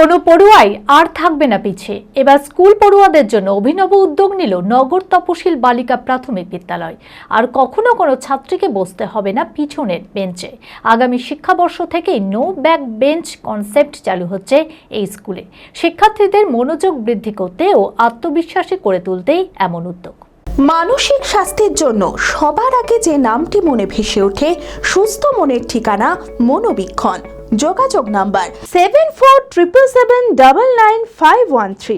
কোনো পড়ুয়াই আর থাকবে না পিছে। এবার স্কুল পড়ুয়াদের জন্য অভিনব উদ্যোগ নিল নগর তপশিল বালিকা প্রাথমিক বিদ্যালয়। আর কখনো কোনো ছাত্রীকে বসতে হবে না পিছনের বেঞ্চে। আগামী শিক্ষাবর্ষ থেকেই নো ব্যাক বেঞ্চ কনসেপ্ট চালু হচ্ছে এই স্কুলে। শিক্ষার্থীদের মনোযোগ বৃদ্ধি করতে ও আত্মবিশ্বাসী করে তুলতেই এমন উদ্যোগ। মানসিক স্বাস্থ্যের জন্য সবার আগে যে নামটি মনে ভেসে ওঠে, সুস্থ মনের ঠিকানা মনোবীক্ষণ। যোগাযোগ number seven four triple seven double nine five one three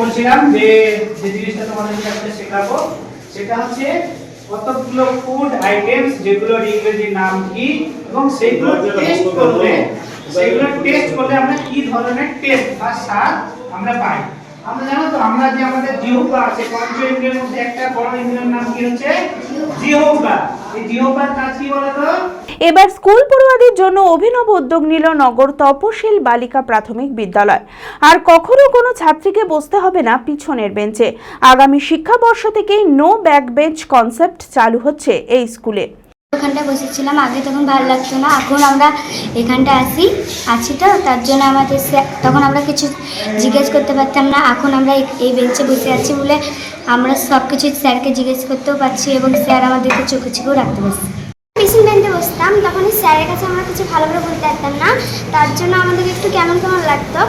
বলছিলাম যে জিনিসটা শেখাবো, সেটা হচ্ছে কতগুলো ফুড আইটেমস যেগুলোর ইংরেজি নাম কি, এবং সেগুলো টেস্ট করলে, সেগুলো টেস্ট করলে আমরা কি ধরনের টেস্ট বা স্বাদ আমরা পাই। আমরা জানো তো, আমরা যে আমাদের জিহ্বা আছে পঞ্চ ইন্দ্রিয়ের মধ্যে একটা বড় ইন্দ্রিয়ের নাম কি হচ্ছে? জিহ্বা। এই জিহ্বার কাজ কি বলতো? এবার স্কুল পড়ুয়াদের জন্য অভিনব উদ্যোগ নিল নগর তপশিল বালিকা প্রাথমিক বিদ্যালয়। আর কখনো কোনো ছাত্রীকে বসতে হবে না পিছনের বেঞ্চে। আগামী শিক্ষাবর্ষ থেকেই নো ব্যাক বেঞ্চ কনসেপ্ট চালু হচ্ছে এই স্কুলে। ওখানটা বসেছিলাম, আগে তখন ভালো লাগতো না, এখন আমরা এখানটা আসি আছি তো, তার জন্য আমাদের তখন আমরা কিছু জিজ্ঞেস করতে পারতাম না, এখন আমরা এই বেঞ্চে বসে আছি বলে আমরা সব কিছু স্যারকে জিজ্ঞেস করতেও পারছি এবং স্যার আমাদেরকে চোখে চোখেও রাখতে পারছি। পিছন বেঞ্চে বসতাম, তখন স্যারের কাছে আমরা কিছু ভালো করে বলতে পারতাম না। তার জন্য আমাদেরকে একটু কেমন কেমন লাগতো।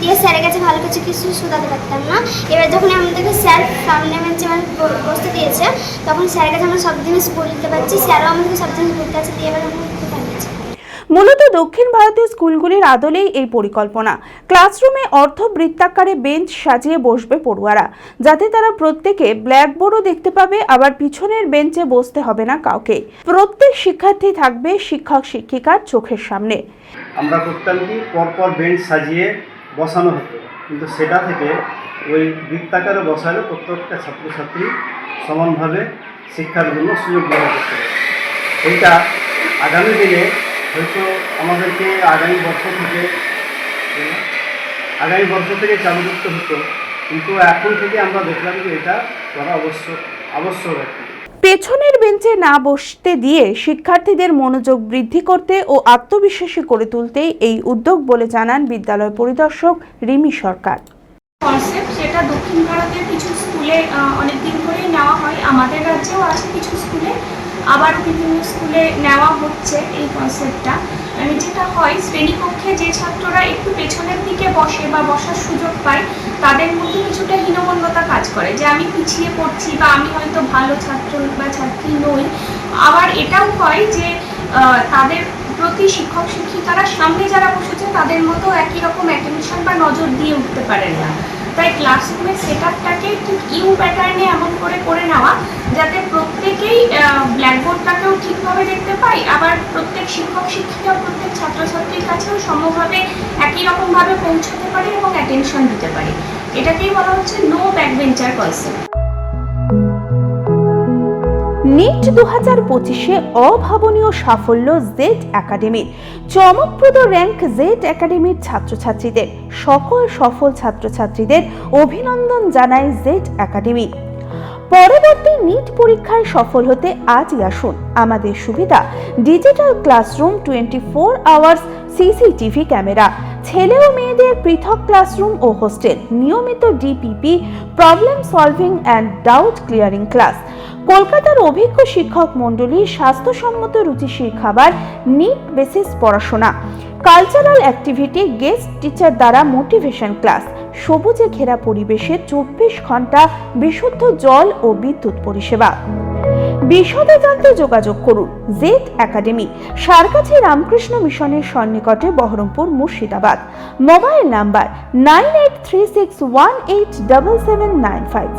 দিয়ে স্যারের কাছে ভালো কিছু কিছু শোধাতে পারতাম না। এবার যখন আমাদেরকে স্যার সামনে বেঞ্চে মানে বসতে দিয়েছে, তখন স্যারের কাছে আমরা সব জিনিস বলতে পারছি। স্যারও আমাদেরকে সব জিনিস বলতে আছে দিয়ে এবার আমরা। মূলত দক্ষিণ ভারতের স্কুলগুলির আদলেই এই পরিকল্পনা। ক্লাসরুমে অর্ধ বৃত্তাকারে বেঞ্চ সাজিয়ে বসবে পড়ুয়ারা। যাতে তারা প্রত্যেকে ব্ল্যাকবোর্ডও দেখতে পাবে, আবার পিছনের বেঞ্চে বসতে হবে না কাউকে। প্রত্যেক শিক্ষার্থী থাকবে শিক্ষক শিক্ষিকার চোখের সামনে। আমরা করতাম কি পরপর বেঞ্চ সাজিয়ে বসানো হতো। কিন্তু সেটা থেকে ওই বৃত্তাকারে বসালে প্রত্যেকটা ছাত্রছাত্রী সমানভাবে শিক্ষার জন্য সুযোগ গ্রহণ করতে পারে। এইটা আগামী দিনে হয়তো আমাদেরকে আগামী বর্ষ থেকে আগামী বর্ষ থেকে চালু করতে হতো কিন্তু এখন থেকে আমরা দেখলাম যে এটা করা আবশ্যক আবশ্যক আর পেছনের বেঞ্চে না বসতে দিয়ে শিক্ষার্থীদের মনোযোগ বৃদ্ধি করতে ও আত্মবিশ্বাসী করে তুলতে এই উদ্যোগ বলে জানান বিদ্যালয় পরিদর্শক রিমি সরকার। কনসেপ্ট যেটা দক্ষিণ ভারতের কিছু স্কুলে অনেক দিন ধরেই নেওয়া হয়। আমাদের রাজ্যেও আছে কিছু স্কুলে। আবার বিভিন্ন স্কুলে নেওয়া হচ্ছে এই কনসেপ্টটা মানে যেটা হয়, শ্রেণীকক্ষে যে ছাত্ররা একটু পেছনের দিকে বসে বা বসার সুযোগ পায়, তাদের মধ্যে কিছুটা হীনমন্যতা কাজ করে যে আমি পিছিয়ে পড়ছি বা আমি হয়তো ভালো ছাত্র বা ছাত্রী নই। আবার এটাও হয় যে তাদের প্রতি শিক্ষক শিক্ষিকারা সামনে যারা বসেছে, তাদের মতো একই রকম অ্যাটেনশন বা নজর দিয়ে উঠতে পারেন না। তাই ক্লাসরুমের সেট আপটাকে ঠিক ইউ প্যাটার্নে এমন করে করে নেওয়া, যাতে প্রত্যেকেই ব্ল্যাকবোর্ডটাকেও ঠিকভাবে দেখতে পাই আবার প্রত্যেক শিক্ষক, শিক্ষিকা, প্রত্যেক ছাত্রছাত্রীর কাছেও সমভাবে একই রকমভাবে পৌঁছতে পারে এবং অ্যাটেনশন দিতে পারে। এটাকেই বলা হচ্ছে নো ব্যাকবেঞ্চার কনসেপ্ট নিট দু হাজার পঁচিশে অভাবনীয় সাফল্য জেড একাডেমির চমকপ্রদ র্যাঙ্ক জেড একাডেমির ছাত্রছাত্রীদের, সকল সফল ছাত্রছাত্রীদের অভিনন্দন জানায় জেড একাডেমি পরবর্তী নিট পরীক্ষায় সফল হতে আজই আসুন। আমাদের সুবিধা digital classroom twenty four hours CCTV camera ছেলে ও মেয়েদের পৃথক ক্লাসরুম ও হোস্টেল নিয়মিত DPP problem solving and doubt clearing class কলকাতার অভিজ্ঞ শিক্ষক মণ্ডলী স্বাস্থ্যসম্মত রুচিশীল খাবার নিট বেসিস পড়াশোনা। কালচারাল অ্যাক্টিভিটি গেস্ট টিচার দ্বারা মোটিভেশন ক্লাস সবুজে ঘেরা পরিবেশে চব্বিশ ঘণ্টা বিশুদ্ধ জল ও বিদ্যুৎ পরিষেবা। বিশদে জানতে যোগাযোগ করুন জেড একাডেমি সারকাছি রামকৃষ্ণ মিশনের সন্নিকটে Berhampore Murshidabad. Mobile number nine eight three six one eight double seven nine five.